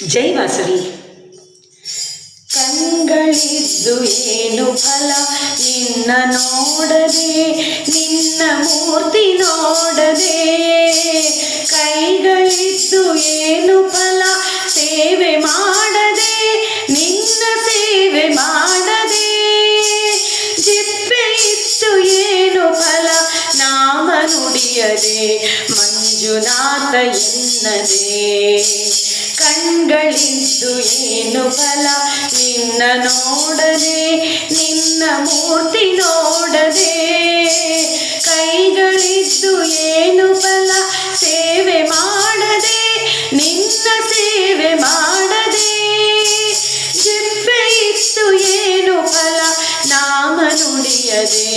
ಜೈ ವಾಸವಿ ಕಂಗಳಿದ್ದು ಏನು ಫಲ? ನಿನ್ನ ನೋಡದೆ, ನಿನ್ನ ಮೂರ್ತಿ ನೋಡದೆ. ಕೈಗಳಿದ್ದು ಏನು ಫಲ? ಸೇವೆ ಮಾಡದೆ, ನಿನ್ನ ಸೇವೆ ಮಾಡದೆ. ಜಿಪ್ಪೆ ಇತ್ತು ಏನು ಫಲ? ನಾಮ ನುಡಿಯದೆ, ಮಂಜುನಾಥ ಎನ್ನದೆ. ಕಣ್ಗಳಿದ್ದು ಏನು ಫಲ? ನಿನ್ನ ನೋಡದೆ, ನಿನ್ನ ಮೂರ್ತಿ ನೋಡದೆ ಕೈಗಳಿದ್ದು ಏನು ಫಲ? ಸೇವೆ ಮಾಡದೆ, ನಿನ್ನ ಸೇವೆ ಮಾಡದೆ ಜಿಪ್ಪೆ ಇತ್ತು ಏನು ಫಲ? ನಾಮ ನುಡಿಯದೆ,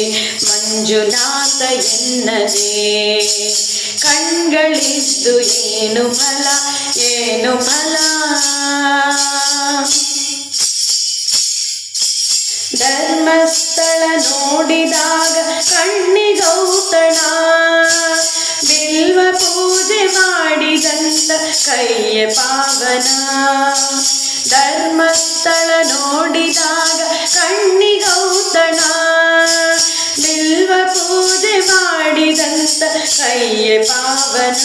ಮಂಜುನಾಥ ಎನ್ನದೆ. ಕಣ್ಗಳಿದ್ದು ಏನು ಫಲ ಏನು ಫಲ? ಧರ್ಮಸ್ಥಳ ನೋಡಿದಾಗ ಕಣ್ಣಿಗೌತಣ. ಬಿಲ್ವ ಪೂಜೆ ಮಾಡಿದಂತ ಕೈಯ ಪಾವನ. ಧರ್ಮಸ್ಥಳ ನೋಡಿದಾಗ ಕಣ್ಣಿಗೌತಣ. ಬಿಲ್ವ ಪೂಜೆ ಮಾಡಿದಂತ ಕೈಯ ಪಾವನ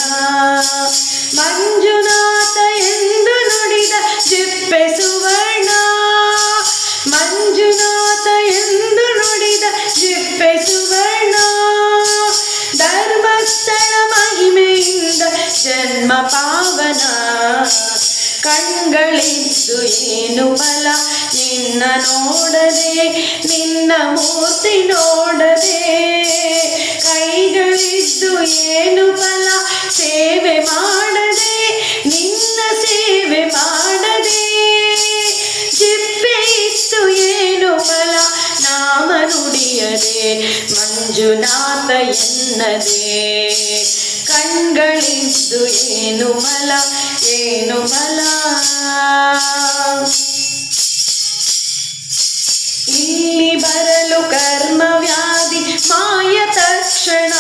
ಮಂಜುನಾಥ ಎಂದು ನುಡಿದ ಜಿಪ್ಪೆ ಸುವರ್ಣ ಮಂಜುನಾಥ ಎಂದು ನುಡಿದ ಜಿಪ್ಪೆ ಸುವರ್ಣ ಧರ್ಮಸ್ಥಳ ಮಹಿಮೆಯಿಂದ ಜನ್ಮ ಪಾವನ ಕಣ್ಗಳಿದ್ದು ಏನು ಫಲ ನಿನ್ನ ನೋಡದೆ ನಿನ್ನ ಮೂರ್ತಿ ನೋಡದೆ ನುಡಿಯದೆ ಮಂಜುನಾಥ ಎನ್ನದೆ. ಕಣ್ಗಳಿದ್ದು ಏನು ಮಲ ಏನು ಮಲ. ಇಲ್ಲಿ ಬರಲು ಕರ್ಮ ವ್ಯಾಧಿ ಮಾಯ ತಕ್ಷಣ.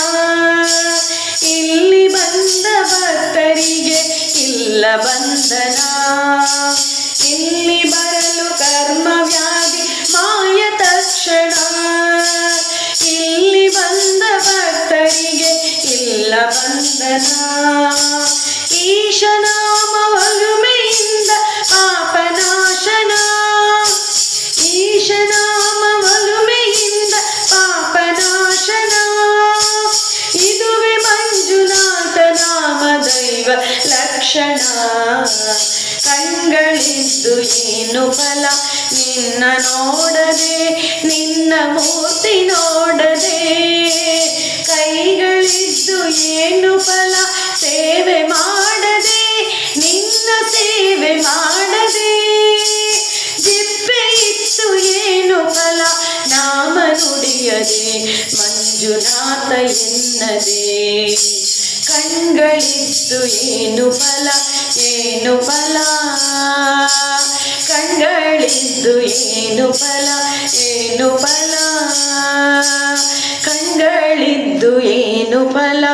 ಇಲ್ಲಿ ಬಂದ ಭಕ್ತರಿಗೆ ಇಲ್ಲ ಬಂಧನ. ಇಲ್ಲಿ ಬರಲು ಬಂಧನ ಈಶನಾಮ ಒಲುಮೆಯಿಂದ ಪಾಪನಾಶನ. ಈಶನಾಮವಲುಮೆಯಿಂದ ಪಾಪನಾಶನ. ಇದುವೆ ಮಂಜುನಾಥ ನಾಮ ದೈವ ಲಕ್ಷಣ. ಕಣ್ಗಳಿದ್ದು ಏನು ಫಲ? ನಿನ್ನ ನೋಡದೆ, ನಿನ್ನ ಮೂರ್ತಿ ನೋಡದೆ. ಕೈಗಳಿದ್ದು ಏನು ಫಲ? ಮಾತ ಎನ್ನದೆ. ಕಣ್ಗಳಿತ್ತು ಏನು ಫಲ ಏನು ಫಲ? ಕಣ್ಗಳಿದ್ದು ಏನು ಫಲ ಏನು ಫಲ? ಕಣ್ಗಳಿದ್ದು ಏನು ಫಲ